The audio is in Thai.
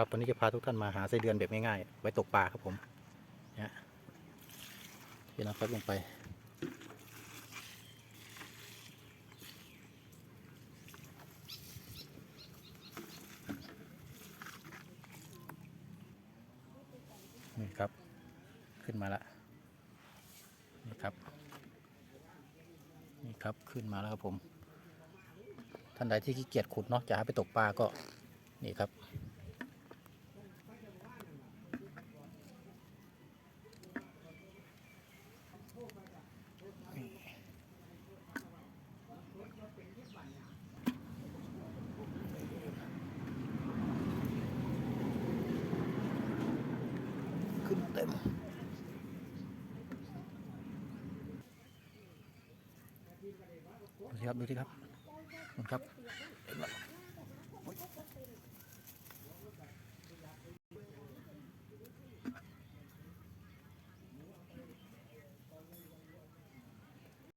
ครับวันนี้จะพาทุกท่านมาหาไส้เดือนแบบง่ายๆไว้ตกปลาครับผมเนี่ยที่น้ำฟักลงไป นี่ครับ ขึ้นมาแล้วนี่ครับ นี่ครับขึ้นมาแล้วครับผม ท่านใดที่ขี้เกียจขุดเนาะจะหาไปตกปลาก็นี่ครับ ดูสิครับดูสิครับครับ